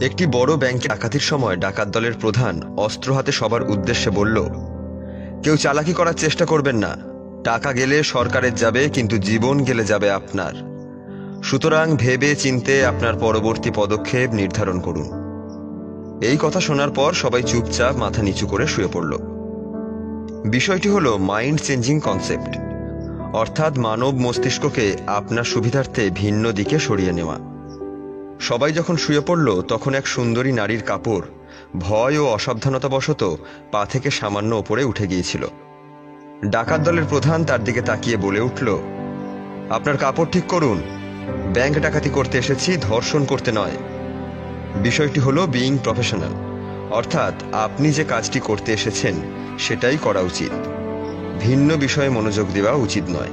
একটি বড় ব্যাংকে ডাকাতির সময় ডাকাত দলের প্রধান অস্ত্র হাতে সবার উদ্দেশ্যে বলল, কেউ চালাকি করার চেষ্টা করবেন না। টাকা গেলে সরকারের যাবে, কিন্তু জীবন গেলে যাবে আপনার। সুতরাং ভেবে চিনতে আপনার পরবর্তী পদক্ষেপ নির্ধারণ করুন। এই কথা শোনার পর সবাই চুপচাপ মাথা নিচু করে শুয়ে পড়ল। বিষয়টি হলো মাইন্ড চেঞ্জিং কনসেপ্ট, অর্থাৎ মানব মস্তিষ্ককে আপনার সুবিধার্থে ভিন্ন দিকে সরিয়ে নেওয়া। সবাই যখন শুয়ে পড়ল, তখন এক সুন্দরী নারীর কাপড় ভয় ও অসাবধানতাবশত পা থেকে সামান্য ওপরে উঠে গিয়েছিল। ডাকাত দলের প্রধান তার দিকে তাকিয়ে বলে উঠল, আপনার কাপড় ঠিক করুন। ব্যাংক ডাকাতি করতে এসেছি, ধর্ষণ করতে নয়। বিষয়টি হলো বিইং প্রফেশনাল অর্থাৎ আপনি যে কাজটি করতে এসেছেন, সেটাই করা উচিত। ভিন্ন বিষয়ে মনোযোগ দেওয়া উচিত নয়।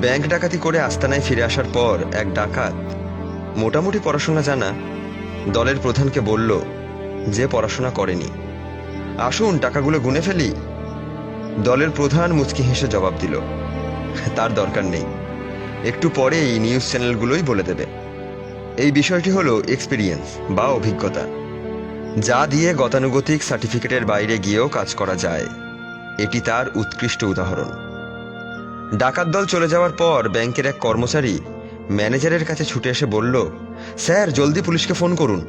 ব্যাংক ডাকাতি করে আস্তানায় ফিরে আসার পর এক ডাকাত মোটামুটি পড়াশোনা জানা, দলের প্রধানকে বলল যে পড়াশোনা করেনি। আসুন, টাকাগুলো গুনে ফেলি। দলের প্রধান মুচকি হেসে জবাব দিল, তার দরকার নেই। একটু পরে এই নিউজ চ্যানেলগুলোই বলে দেবে। এই বিষয়টি হলো এক্সপিরিয়েন্স বা অভিজ্ঞতা। যা দিয়ে গতানুগতিক সার্টিফিকেটের বাইরে গিয়েও কাজ করা যায়, এটি তার উৎকৃষ্ট উদাহরণ। ডাকাত দল চলে যাওয়ার পর ব্যাংকের এক কর্মচারী ম্যানেজারের কাছে ছুটে এসে বলল, স্যার, জলদি পুলিশকে ফোন করুন।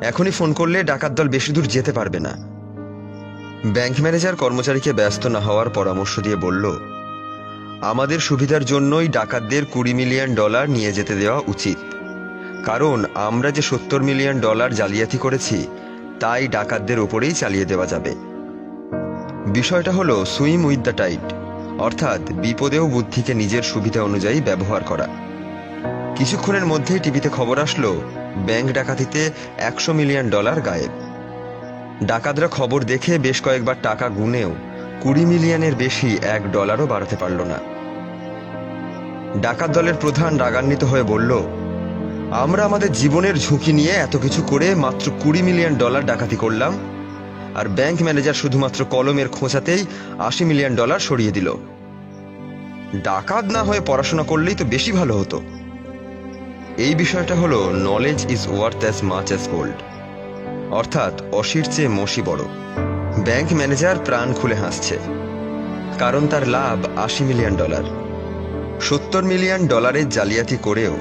এখনই ফোন করলে ডাকাত দল বেশি দূর যেতে পারবে না। ব্যাংক ম্যানেজার কর্মচারীকে ব্যস্ত না হওয়ার পরামর্শ দিয়ে বলল, আমাদের সুবিধার জন্যই ডাকাতদের কুড়ি মিলিয়ন ডলার নিয়ে যেতে দেওয়া উচিত। কারণ আমরা যে সত্তর মিলিয়ন ডলার জালিয়াতি করেছি, তাই ডাকাতদের ওপরেই চালিয়ে দেওয়া যাবে। বিষয়টা হলো সুইম উইথ দ্য টাইট অর্থাৎ বিপদেও বুদ্ধিকে নিজের সুবিধা অনুযায়ী ব্যবহার করা। কিছুক্ষণের মধ্যেই টিভিতে খবর আসলো, ব্যাংক ডাকাতিতে একশো মিলিয়ন ডলার গায়েব। ডাকাতরা খবর দেখে বেশ কয়েকবার টাকা গুনেও কুড়ি মিলিয়নের বেশি এক ডলারও বাড়াতে পারল না। ডাকাত দলের প্রধান রাগান্বিত হয়ে বলল, আমরা আমাদের জীবনের ঝুঁকি নিয়ে এত কিছু করে মাত্র কুড়ি মিলিয়ন ডলার ডাকাতি করলাম, আর ব্যাংক ম্যানেজার শুধুমাত্র কলমের খোঁচাতেই আশি মিলিয়ন ডলার সরিয়ে দিল। ডাকাত না হয়ে পড়াশোনা করলেই তো বেশি ভালো হতো। এই বিষয়টা হলো knowledge is worth as much as gold অর্থাৎ অসির চেয়ে মসি বড়। ব্যাংক ম্যানেজার প্রাণ খুলে হাসছে। কারণ তার লাভ আশি মিলিয়ন ডলার। সত্তর মিলিয়ন ডলারের জালিয়াতি করেও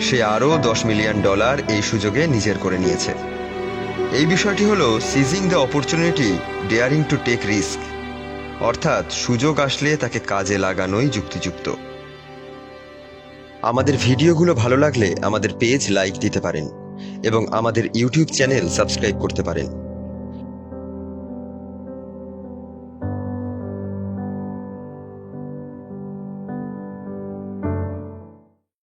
সে আরও দশ মিলিয়ন ডলার এই সুযোগে নিজের করে নিয়েছে। এই বিষয়টি হলো seizing the opportunity daring to take risk অর্থাৎ সুযোগ আসলে তাকে কাজে লাগানোই যুক্তিযুক্ত। আমাদের ভিডিওগুলো ভালো লাগলে আমাদের পেজ লাইক দিতে পারেন এবং আমাদের ইউটিউব চ্যানেল সাবস্ক্রাইব করতে পারেন।